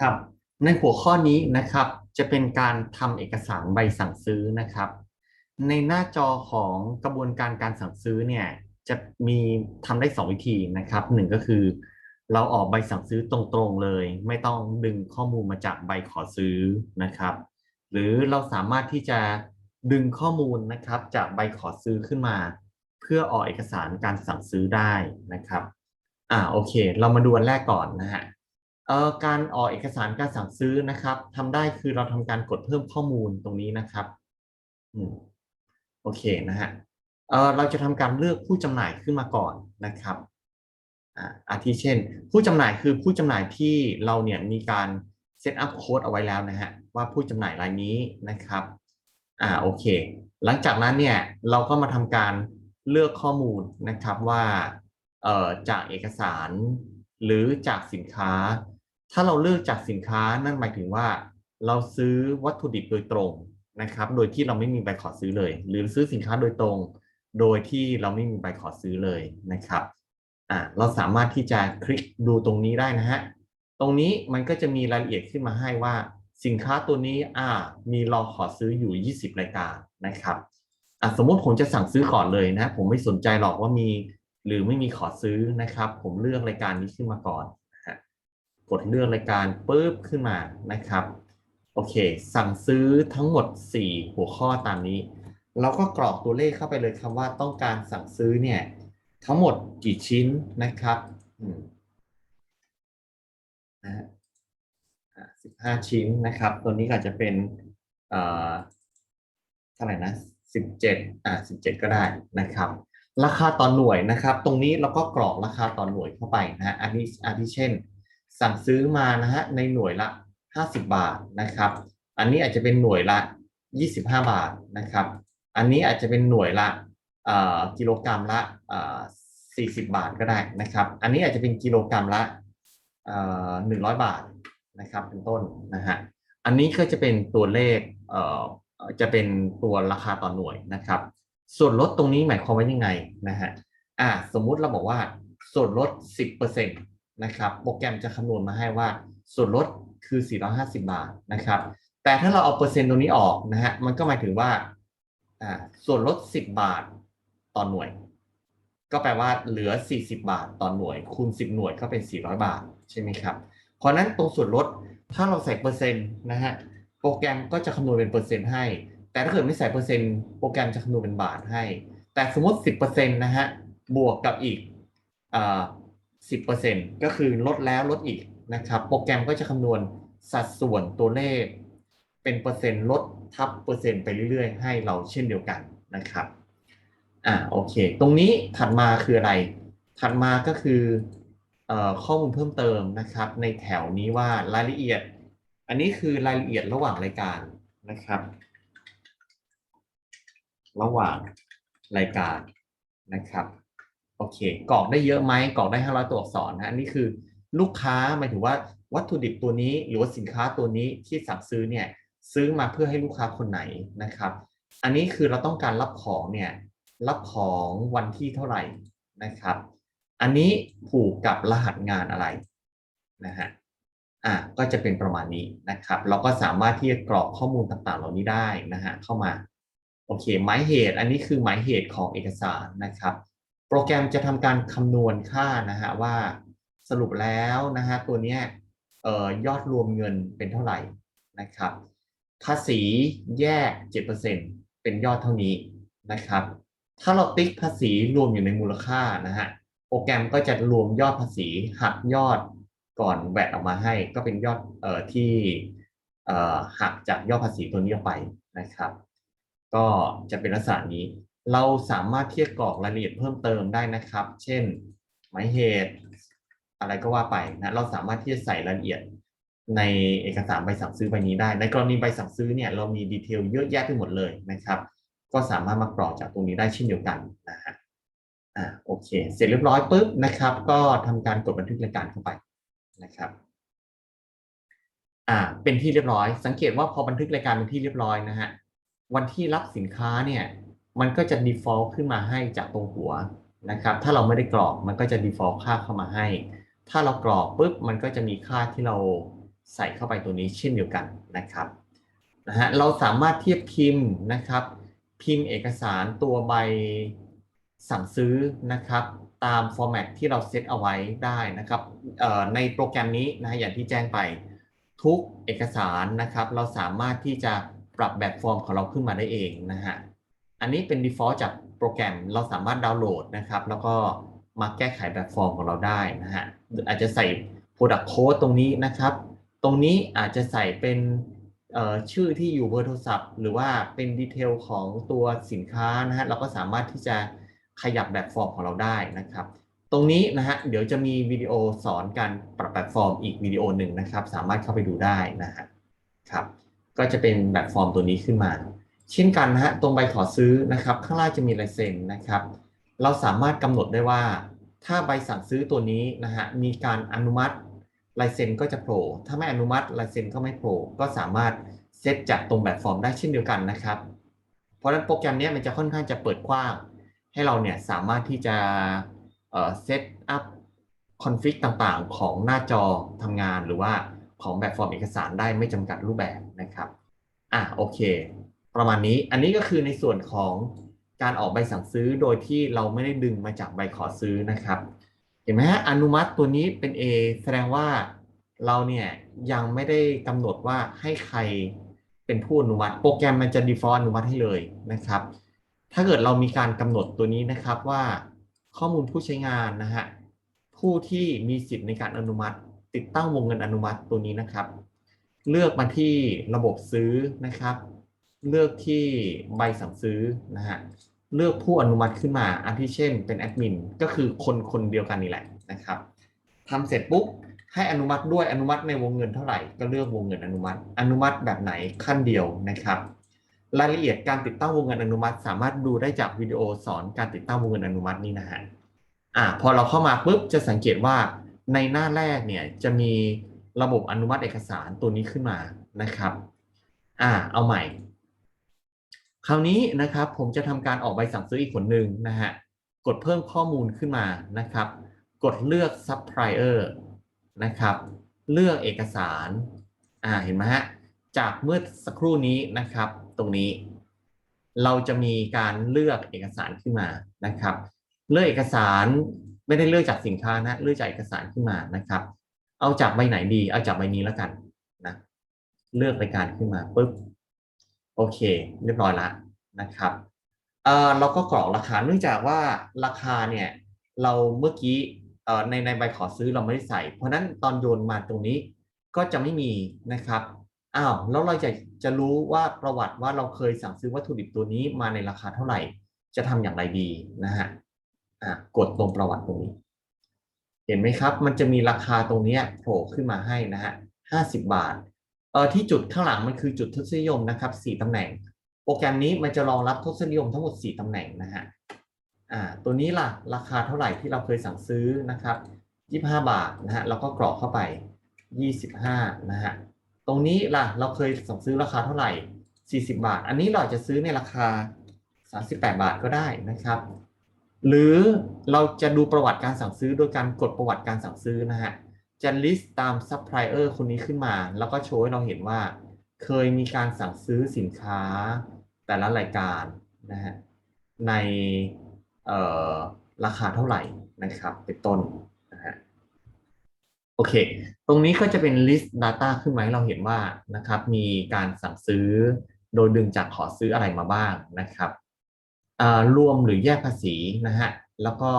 ครับ ในหัวข้อนี้นะครับจะเป็นการทำเอกสารใบสั่งซื้อนะครับ ในหน้าจอของกระบวนการการสั่งซื้อเนี่ยจะมีทำได้สองวิธีนะครับหนึ่งก็คือ เราออกใบสั่งซื้อตรงๆเลย ไม่ต้องดึงข้อมูลมาจากใบขอซื้อนะครับ หรือเราสามารถที่จะดึงข้อมูลนะครับจากใบขอซื้อขึ้นมา เพื่อออกเอกสารการสั่งซื้อได้นะครับอ่าโอเค เรามาดูอันแรกก่อนนะฮะ เอ่อการออกเอกสารการสั่งซื้อนะครับทำได้คือเราทำการกดเพิ่มข้อมูลตรงนี้นะครับอืมโอเคนะฮะเอ่อเราจะทำการเลือกผู้จำหน่ายขึ้นมาก่อนนะครับอ่าอาทิเช่น ผู้จำหน่ายคือผู้จำหน่ายที่เราเนี่ยมีการเซตอัพโค้ดเอาไว้แล้วนะฮะว่าผู้จำหน่ายรายนี้นะครับอ่าโอเค หลังจากนั้นเนี่ยเราก็มาทำการเลือกข้อมูลนะครับว่าเอ่อจากเอกสารหรือจากสินค้า ถ้าเราเลือกจากสินค้านั่นหมายถึงว่า เราซื้อวัตถุดิบโดยตรงนะครับ โดยที่เราไม่มีใบขอซื้อเลย หรือซื้อสินค้าโดยตรง โดยที่เราไม่มีใบขอซื้อเลยนะครับอ่าเราสามารถที่จะคลิกดูตรงนี้ได้นะฮะตรงนี้มันก็จะมีรายละเอียดขึ้นมาให้ว่า สินค้าตัวนี้อ่ามีรอขอซื้ออยู่ 20 รายการนะครับอะสมมติผมจะสั่งซื้อก่อนเลยนะ ผมไม่สนใจหรอกว่ามี หรือไม่มีขอซื้อนะครับ ผมเลือกรายการนี้ขึ้นมาก่อน กดเลือกรายการปุ๊บขึ้นมานะครับ โอเค สั่งซื้อทั้งหมด 4 หัวข้อตามนี้เราก็กรอกตัวเลขเข้าไปเลยครับว่าต้องการสั่งซื้อเนี่ยทั้งหมดกี่ชิ้นนะครับอืมนะฮะสิบห้าชิ้นนะครับ ตัวนี้ก็อาจจะเป็นเอ่อเท่าไหร่นะสิบเจ็ดอ่าสิบเจ็ดก็ได้นะครับ ราคาต่อหน่วยนะครับ ตรงนี้เราก็กรอกราคาต่อหน่วยเข้าไปนะฮะอันนี้อันที่เช่น สั่งซื้อมานะฮะในหน่วยละ 50 บาทนะครับ อันนี้อาจจะเป็นหน่วยละ 25 บาทนะครับ อันนี้อาจจะเป็นหน่วยละกิโลกรัมละเอ่อ40 บาทก็ได้นะครับ อันนี้อาจจะเป็นกิโลกรัมละเอ่อ100 บาทนะครับเป็นต้นนะฮะ อันนี้ก็จะเป็นตัวเลขเจะเป็นตัวราคาต่อหน่วยนะครับ ส่วนลดตรงนี้หมายความว่ายังไงนะฮะอ่าสมมุติเราบอกว่าส่วนลด 10%น นะครับ โปรแกรมจะคำนวณมาให้ว่าส่วนลดคือ 450 บาทนะครับ แต่ถ้าเราเอาเปอร์เซ็นต์ตรงนี้ออกนะฮะ มันก็หมายถึงว่าอ่าส่วนลด 10 บาทต่อหน่วย ก็แปลว่าเหลือ 40 บาทต่อหน่วย คูณ 10 หน่วยก็เป็น 400 บาทใช่ไหมครับ เพราะนั้นตรงส่วนลดถ้าเราใส่เปอร์เซ็นต์นะฮะ โปรแกรมก็จะคำนวณเป็นเปอร์เซ็นต์ให้ แต่ถ้าเกิดไม่ใส่เปอร์เซ็นต์โปรแกรมจะคำนวณเป็นบาทให้ แต่สมมติ 10%นะฮะ บวกกับอีกอ่า 10%ก็คือลดแล้วลดอีกนะครับโปรแกรมก็จะคำนวณสัดส่วนตัวเลข เป็นเปอร์เซ็นต์ลดทับเปอร์เซ็นต์ไปเรื่อยๆ ให้เราเช่นเดียวกันนะครับอ่าโอเค ตรงนี้ถัดมาคืออะไร ถัดมาก็คืออข้อมูลเพิ่มเติมนะครับ ในแถวนี้ว่ารายละเอียด อันนี้คือรายละเอียดระหว่างรายการนะครับ ระหว่างรายการนะครับ โอเคกรอกได้เยอะไหมกรอกได้ 500 ตัวอักษรนะอันนี้คือลูกค้าหมายถึงว่าวัตถุดิบตัวนี้หรือว่าสินค้าตัวนี้ที่สั่งซื้อเนี่ยซื้อมาเพื่อให้ลูกค้าคนไหนนะครับ อันนี้คือเราต้องการรับของเนี่ยรับของวันที่เท่าไหร่นะครับ อันนี้ผูกกับรหัสงานอะไรนะฮะอะก็จะเป็นประมาณนี้นะครับ เราก็สามารถที่จะกรอกข้อมูลต่างๆ เหล่านี้ได้นะฮะเข้ามาโอเคหมายเหตุ อันนี้คือหมายเหตุของเอกสารนะครับ โปรแกรมจะทำการคำนวณค่านะฮะว่าสรุปแล้วนะฮะตัวนี้ยเอ่อยอดรวมเงินเป็นเท่าไหร่นะครับ ภาษีแยก 7%เป็นยอดเท่านี้นะครับ ถ้าเราติ๊กภาษีรวมอยู่ในมูลค่านะฮะโปรแกรมก็จะรวมยอดภาษีหักยอดก่อนแวดออกมาให้ ก็เป็นยอดเอ่อที่เอ่อหักจากยอดภาษีตัวนี้ออกไปนะครับ ก็จะเป็นลักษณะนี้ เราสามารถที่จะกรอกรายละเอียดเพิ่มเติมได้นะครับ เช่น หมายเหตุ อะไรก็ว่าไปนะ เราสามารถที่จะใส่รายละเอียดในเอกสารใบสั่งซื้อใบนี้ได้ ในกรณีใบสั่งซื้อเนี่ยเรามีดีเทลเยอะแยะไปหมดเลยนะครับ ก็สามารถมากรอกจากตรงนี้ได้เช่นเดียวกันนะฮะ อ่า โอเค เสร็จเรียบร้อยปุ๊บนะครับ ก็ทำการกดบันทึกรายการเข้าไปนะครับ อ่า เป็นที่เรียบร้อย สังเกตว่าพอบันทึกรายการเป็นที่เรียบร้อยนะฮะ วันที่รับสินค้าเนี่ย มันก็จะ default ขึ้นมาให้จากตรงหัวนะครับ ถ้าเราไม่ได้กรอกมันก็จะ default ค่าเข้ามาให้ ถ้าเรากรอกปุ๊บมันก็จะมีค่าที่เราใส่เข้าไปตัวนี้เช่นเดียวกันนะครับนะฮะเราสามารถเทียบพิมพ์นะครับ พิมพ์เอกสารตัวใบสั่งซื้อนะครับ ตามฟอร์แมตที่เราเซตเอาไว้ได้นะครับในโปรแกรมนี้นะฮะอย่างที่แจ้งไปทุกเอกสารนะครับ เราสามารถที่จะปรับแบบฟอร์มของเราขึ้นมาได้เองนะฮะ อันนี้เป็น default จากโปรแกรมเราสามารถดาวน์โหลดนะครับ แล้วก็มาแก้ไขแบบฟอร์มของเราได้นะฮะอาจจะใส่ product code ตรงนี้นะครับ ตรงนี้อาจจะใส่เป็นชื่อที่อยู่เบอร์โทรศัพท์ หรือว่าเป็นดีเทลของตัวสินค้านะฮะเราก็สามารถที่จะขยับแบบฟอร์มของเราได้นะครับ ตรงนี้นะฮะเดี๋ยวจะมีวิดีโอสอนการปรับแบบฟอร์มอีกวิดีโอหนึ่งนะครับ สามารถเข้าไปดูได้นะฮะครับ ก็จะเป็นแบบฟอร์มตัวนี้ขึ้นมา เช่นกันนะฮะตรงใบขอซื้อนะครับ ข้างล่างจะมีลายเซ็นนะครับ เราสามารถกำหนดได้ว่า ถ้าใบสั่งซื้อตัวนี้นะฮะมีการอนุมัติลายเซ็นก็จะโผล่ถ้าไม่อนุมัติลายเซ็นก็ไม่โผล่ก็สามารถเซตจากตรงแบบฟอร์มได้เช่นเดียวกันนะครับ เพราะฉะนั้นโปรแกรมนี้มันจะค่อนข้างจะเปิดกว้างให้เราเนี่ยสามารถที่จะเซตอัพคอนฟิกต่างๆ ของหน้าจอทำงานหรือว่าของแบบฟอร์มเอกสารได้ไม่จำกัดรูปแบบนะครับ อะโอเค ประมาณนี้ อันนี้ก็คือในส่วนของการออกใบสั่งซื้อโดยที่เราไม่ได้ดึงมาจากใบขอซื้อนะครับ เห็นไหมฮะอนุมัติตัวนี้เป็น A แสดงว่าเราเนี่ยยังไม่ได้กำหนดว่าให้ใครเป็นผู้อนุมัติ โปรแกรมมันจะ default อนุมัติให้เลยนะครับ ถ้าเกิดเรามีการกำหนดตัวนี้นะครับว่าข้อมูลผู้ใช้งานนะฮะผู้ที่มีสิทธิ์ในการอนุมัติ ติดตั้งวงเงินอนุมัติตัวนี้นะครับ เลือกมาที่ระบบซื้อนะครับ เลือกที่ใบสั่งซื้อนะฮะเลือกผู้อนุมัติขึ้นมาอันที่เช่นเป็นแอดมินก็คือคนคนเดียวกันนี่แหละนะครับทำเสร็จปุ๊บให้อนุมัติด้วยอนุมัติในวงเงินเท่าไหร่ก็เลือกวงเงินอนุมัติ อนุมัติแบบไหนขั้นเดียวนะครับ รายละเอียดการติดตั้งวงเงินอนุมัติ สามารถดูได้จากวิดีโอสอนการติดตั้งวงเงินอนุมัตินี่นะฮะอ่าพอเราเข้ามาปุ๊บจะสังเกตว่าในหน้าแรกเนี่ยจะมีระบบอนุมัติเอกสารตัวนี้ขึ้นมานะครับ อ่า เอาใหม่ คราวนี้นะครับผมจะทำการออกใบสั่งซื้ออีกคนหนึ่งนะฮะกดเพิ่มข้อมูลขึ้นมานะครับ กดเลือกซัพพลายเออร์นะครับ เลือกเอกสารอ่าเห็นไหมฮะจากเมื่อสักครู่นี้นะครับ ตรงนี้ เราจะมีการเลือกเอกสารขึ้นมานะครับ เลือกเอกสารไม่ได้เลือกจากสินค้านะเลือกจากเอกสารขึ้นมานะครับ เอาจากใบไหนดี เอาจากใบนี้แล้วกันนะเลือกรายการขึ้นมาปุ๊บ โอเค เรียบร้อยแล้วนะครับเอ่อเราก็กรอกราคาเนื่องจากว่าราคาเนี่ยเราเมื่อกี้เอ่อในในใบขอซื้อเราไม่ได้ใส่ เพราะนั้นตอนโยนมาตรงนี้ก็จะไม่มีนะครับอ้าวแล้วเราจะจะรู้ว่าประวัติว่าเราเคยสั่งซื้อวัตถุดิบตัวนี้มาในราคาเท่าไหร่ จะทำอย่างไรดีนะฮะอะกดตรงประวัติตรงนี้ เห็นไหมครับ มันจะมีราคาตรงนี้โผล่ขึ้นมาให้นะฮะห้าสิบบาท เอ่อที่จุดข้างหลังมันคือจุดทศนิยมนะครับสี่ตำแหน่ง โปรแกรมนี้มันจะรองรับทศนิยมทั้งหมดสี่ตำแหน่งนะฮะอ่าตัวนี้ล่ะราคาเท่าไหร่ที่เราเคยสั่งซื้อนะครับยี่ห้าบาทนะฮะเราก็กรอกเข้าไปยี่สิบห้านะฮะตรงนี้ล่ะเราเคยสั่งซื้อราคาเท่าไหร่สี่สิบาท อันนี้เราจะซื้อในราคาสามสิบแปดบาทก็ได้นะครับ หรือเราจะดูประวัติการสั่งซื้อโดยการกดประวัติการสั่งซื้อนะฮะ จะ list ตามซัพพลายเออร์คนนี้ขึ้นมา แล้วก็โชว์ให้เราเห็นว่า เคยมีการสั่งซื้อสินค้าแต่ละรายการนะฮะในราคาเท่าไหร่นะครับ เป็นต้นนะฮะโอเค ตรงนี้ก็จะเป็น list data ขึ้นมาให้เราเห็นว่านะครับ มีการสั่งซื้อโดยดึงจากขอซื้ออะไรมาบ้างนะครับรวมหรือแยกภาษีนะฮะ แล้วก็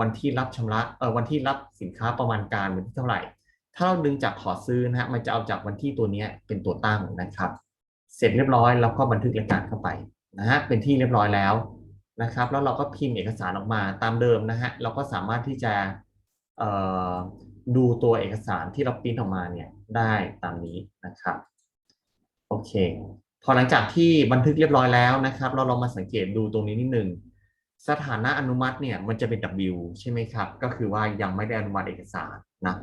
วันที่รับชำระเออวันที่รับสินค้าประมาณการวันที่เท่าไหร่ ถ้าเราดึงจากขอซื้อนะฮะมันจะเอาจากวันที่ตัวเนี้ยเป็นตัวตั้งนะครับ เสร็จเรียบร้อยแล้วก็บันทึกรายการเข้าไปนะฮะเป็นที่เรียบร้อยแล้วนะครับ แล้วเราก็พิมพ์เอกสารออกมาตามเดิมนะฮะเราก็สามารถที่จะเอ่อดูตัวเอกสารที่เราพิมพ์ออกมาเนี่ยได้ตามนี้นะครับโอเคพอหลังจากที่บันทึกเรียบร้อยแล้วนะครับ เราลองมาสังเกตดูตรงนี้นิดนึง สถานะอนุมัติเนี่ยมันจะเป็น W ใช่ไหมครับ ก็คือว่ายังไม่ได้อนุมัติเอกสารนะ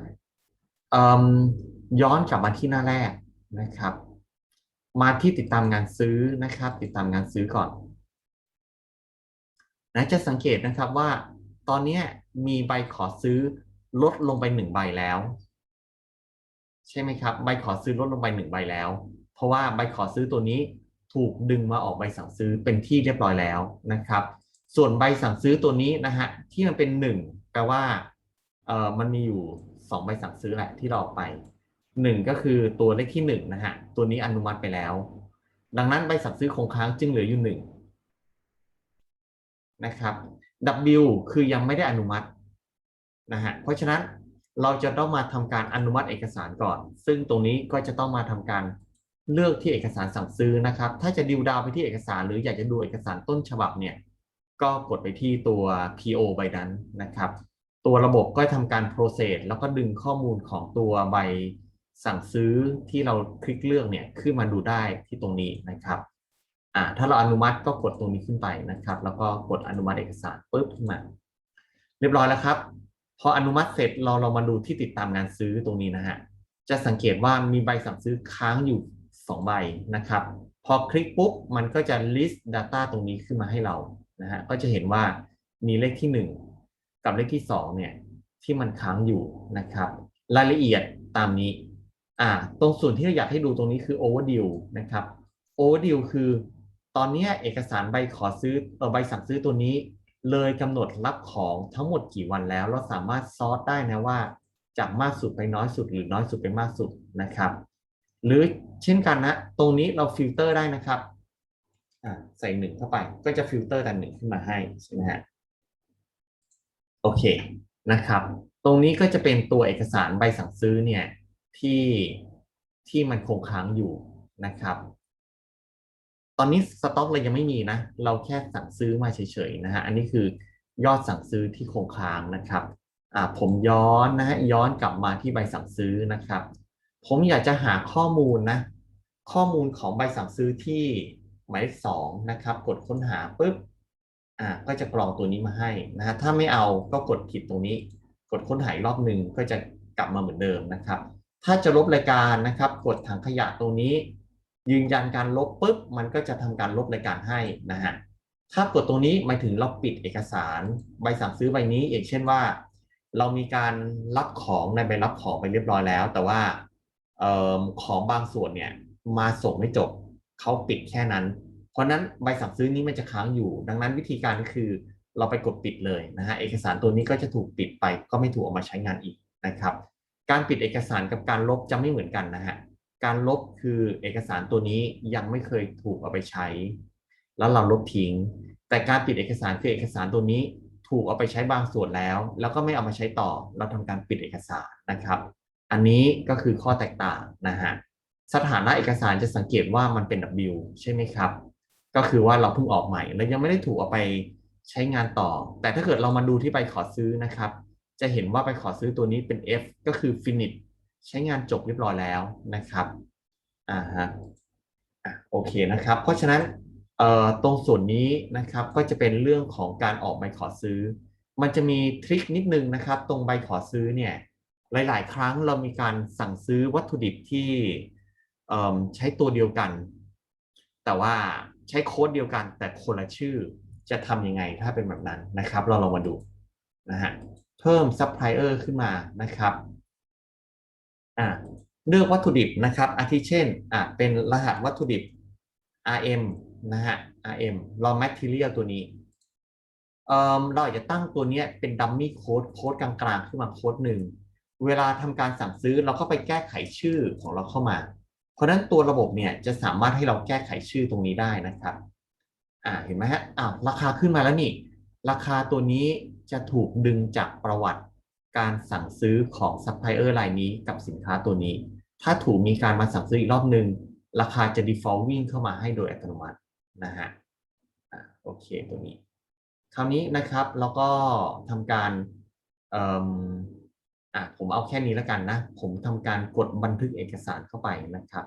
ย้อนกลับมาที่หน้าแรกนะครับ มาที่ติดตามงานซื้อนะครับ ติดตามงานซื้อก่อนนะจะสังเกตนะครับว่าตอนนี้มีใบขอซื้อลดลงไปหนึ่งใบแล้ว ใช่ไหมครับ ใบขอซื้อลดลงไปหนึ่งใบแล้ว เพราะว่าใบขอซื้อตัวนี้ถูกดึงมาออกใบสั่งซื้อเป็นที่เรียบร้อยแล้วนะครับ ส่วนใบสั่งซื้อตัวนี้นะฮะที่มันเป็นหนึ่งแปลว่าเอ่อมันมีอยู่สองใบสั่งซื้อแหละที่เราไปหนึ่งก็คือตัวเลขที่หนึ่งนะฮะตัวนี้อนุมัติไปแล้ว ดังนั้นใบสั่งซื้อคงค้างจึงเหลืออยู่หนึ่งนะครับ W คือยังไม่ได้อนุมัตินะฮะเพราะฉะนั้นเราจะต้องมาทำการอนุมัติเอกสารก่อน ซึ่งตรงนี้ก็จะต้องมาทำการเลือกที่เอกสารสั่งซื้อนะครับ ถ้าจะดิวดาวไปที่เอกสารหรืออยากจะดูเอกสารต้นฉบับเนี่ย ก็กดไปที่ตัว PO ใบนั้นนะครับ ตัวระบบก็ทำการ process แล้วก็ดึงข้อมูลของตัวใบสั่งซื้อที่เราคลิกเลือกเนี่ยขึ้นมาดูได้ที่ตรงนี้นะครับอ่าถ้าเราอนุมัติก็กดตรงนี้ขึ้นไปนะครับ แล้วก็กดอนุมัติเอกสารปุ๊บขึ้นมา เรียบร้อยแล้วครับ พออนุมัติเสร็จเราเรามาดูที่ติดตามงานซื้อตรงนี้นะฮะจะสังเกตว่ามีใบสั่งซื้อค้างอยู่ 2 ใบนะครับ พอคลิกปุ๊บมันก็จะ list data ตรงนี้ขึ้นมาให้เรา นะฮะก็จะเห็นว่ามีเลขที่ 1 กับเลขที่2เนี่ยที่มันค้างอยู่นะครับ รายละเอียดตามนี้อ่าตรงส่วนที่เราอยากให้ดูตรงนี้คือ overdue นะครับ overdue คือตอนนี้เอกสารใบขอซื้อใบสั่งซื้อตัวนี้ เลยกำหนดรับของทั้งหมดกี่วันแล้ว เราสามารถซอร์ตได้นะว่า จากมากสุดไปน้อยสุด หรือน้อยสุดไปมากสุดนะครับ หรือเช่นกันนะ ตรงนี้เราฟิลเตอร์ได้นะครับ ใส่หนึ่งเข้าไป ก็จะฟิลเตอร์กันหนึ่งขึ้นมาให้ใช่ไหมฮะโอเคนะครับ ตรงนี้ก็จะเป็นตัวเอกสารใบสั่งซื้อเนี่ยที่ที่มันคงค้างอยู่นะครับ ตอนนี้สต็อกเรายังไม่มีนะ เราแค่สั่งซื้อมาเฉยๆนะฮะ อันนี้คือยอดสั่งซื้อที่คงค้างนะครับอ่าผมย้อนนะฮะย้อนกลับมาที่ใบสั่งซื้อนะครับ ผมอยากจะหาข้อมูลนะ ข้อมูลของใบสั่งซื้อที่ หมายเลขสองนะครับ กดค้นหาปุ๊บอ่าก็จะกรองตัวนี้มาให้นะฮะถ้าไม่เอาก็กดผิดตรงนี้ กดค้นหาอีกรอบหนึ่งก็จะกลับมาเหมือนเดิมนะครับ ถ้าจะลบรายการนะครับ กดถังขยะตรงนี้ ยืนยันการลบปุ๊บมันก็จะทำการลบรายการให้นะฮะถ้ากดตรงนี้หมายถึงเราปิดเอกสารใบสั่งซื้อใบนี้อย่างเช่นว่า เรามีการรับของในใบรับของไปเรียบร้อยแล้ว แต่ว่าออของบางส่วนเนี่ยมาส่งไม่จบ เขาปิดแค่นั้น เพราะนั้นใบสั่งซื้อนี้มันจะค้างอยู่ ดังนั้นวิธีการก็คือเราไปกดปิดเลยนะฮะเอกสารตัวนี้ก็จะถูกปิดไป ก็ไม่ถูกเอามาใช้งานอีกนะครับ การปิดเอกสารกับการลบจะไม่เหมือนกันนะฮะการลบคือเอกสารตัวนี้ยังไม่เคยถูกเอาไปใช้ แล้วเราลบทิ้ง แต่การปิดเอกสารคือเอกสารตัวนี้ถูกเอาไปใช้บางส่วนแล้ว แล้วก็ไม่เอามาใช้ต่อ เราทำการปิดเอกสารนะครับ อันนี้ก็คือข้อแตกต่างนะฮะ สถานะเอกสารจะสังเกตว่ามันเป็น W ใช่ไหมครับ ก็คือว่าเราเพิ่งออกใหม่ และยังไม่ได้ถูกเอาไปใช้งานต่อ แต่ถ้าเกิดเรามาดูที่ใบขอซื้อนะครับ จะเห็นว่าใบขอซื้อตัวนี้เป็น F ก็คือ finish ใช้งานจบเรียบร้อยแล้วนะครับอ่าฮะโอเคนะครับ เพราะฉะนั้นเอ่อตรงส่วนนี้นะครับก็จะเป็นเรื่องของการออกใบขอซื้อ มันจะมีทริคนิดนึงนะครับ ตรงใบขอซื้อเนี่ยหลาย ๆ ครั้งเรามีการสั่งซื้อวัตถุดิบที่ ใช้ตัวเดียวกัน แต่ว่าใช้โค้ดเดียวกัน แต่คนละชื่อจะทำยังไงถ้าเป็นแบบนั้นนะครับ เราลองมาดูนะฮะเพิ่มซัพพลายเออร์ขึ้นมานะครับอ่าเลือกวัตถุดิบนะครับ อาทิเช่นอะเป็นรหัสวัตถุดิบ RM นะฮะ RM raw material ตัวนี้เอ่อเราอาจจะตั้งตัวเนี้ยเป็นดัมมี่โค้ดโค้ดกลางๆขึ้นมาโค้ดหนึ่ง เวลาทำการสั่งซื้อเราก็ไปแก้ไขชื่อของเราเข้ามา เพราะฉะนั้นตัวระบบเนี่ยจะสามารถให้เราแก้ไขชื่อตรงนี้ได้นะครับ อ่าเห็นไหมฮะอ้าวราคาขึ้นมาแล้วนี่ ราคาตัวนี้จะถูกดึงจากประวัติการสั่งซื้อของซัพพลายเออร์รายนี้กับสินค้าตัวนี้ ถ้าถูกมีการมาสั่งซื้ออีกรอบหนึ่งราคาจะ default วิ่งเข้ามาให้โดยอัตโนมัตินะฮะอ่าโอเคตัวนี้ คราวนี้นะครับเราก็ทำการเอะผมเอาแค่นี้แล้วกันนะ ผมทำการกดบันทึกเอกสารเข้าไปนะครับ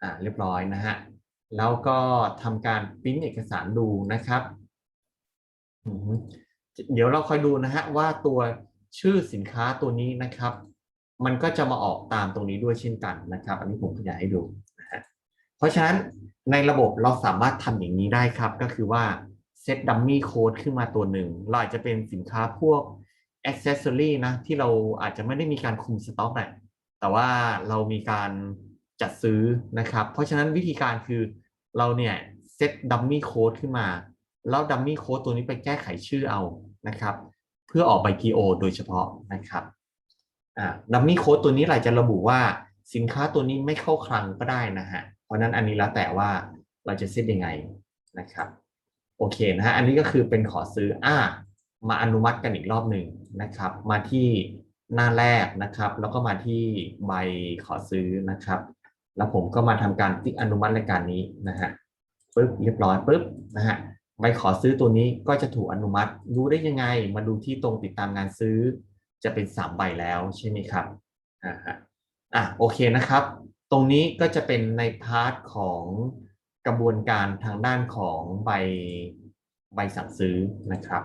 อ่าเรียบร้อยนะฮะแล้วก็ทำการปริ้นเอกสารดูนะครับเดี๋ยวเราคอยดูนะฮะว่าตัวชื่อสินค้าตัวนี้นะครับ มันก็จะมาออกตามตรงนี้ด้วยเช่นกันนะครับ อันนี้ผมขยายให้ดูนะฮะเพราะฉะนั้นในระบบเราสามารถทำอย่างนี้ได้ครับ ก็คือว่าเซตดัมมี่โค้ดขึ้นมาตัวหนึ่งเราอาจจะเป็นสินค้าพวก accessory นะที่เราอาจจะไม่ได้มีการคุมสต็อกแหละแต่ว่าเรามีการจัดซื้อนะครับ เพราะฉะนั้นวิธีการคือเราเนี่ยเซตดัมมี่โค้ดขึ้นมา แล้วดัมมี่โค้ดตัวนี้ไปแก้ไขชื่อเอานะครับ เพื่อออกใบ PO โดยเฉพาะนะครับดัมมี่โค้ดตัวนี้เราจะระบุว่าสินค้าตัวนี้ไม่เข้าคลังก็ได้นะฮะ เพราะฉะนั้นอันนี้แล้วแต่ว่าเราจะเซตยังไงนะครับ โอเคนะฮะ อันนี้ก็คือเป็นขอซื้ออ่า มาอนุมัติกันอีกรอบหนึ่งนะครับ มาที่หน้าแรกนะครับ แล้วก็มาที่ใบขอซื้อนะครับ แล้วผมก็มาทำการติ๊กอนุมัติรายการนี้นะฮะปึ๊บเรียบร้อยปึ๊บนะฮะใบขอซื้อตัวนี้ก็จะถูกอนุมัติรู้ได้ยังไง มาดูที่ตรงติดตามงานซื้อ จะเป็นสามใบแล้วใช่ไหมครับอ่าฮะอะโอเคนะครับ ตรงนี้ก็จะเป็นในพาร์ทของกระบวนการทางด้านของใบใบสั่งซื้อนะครับ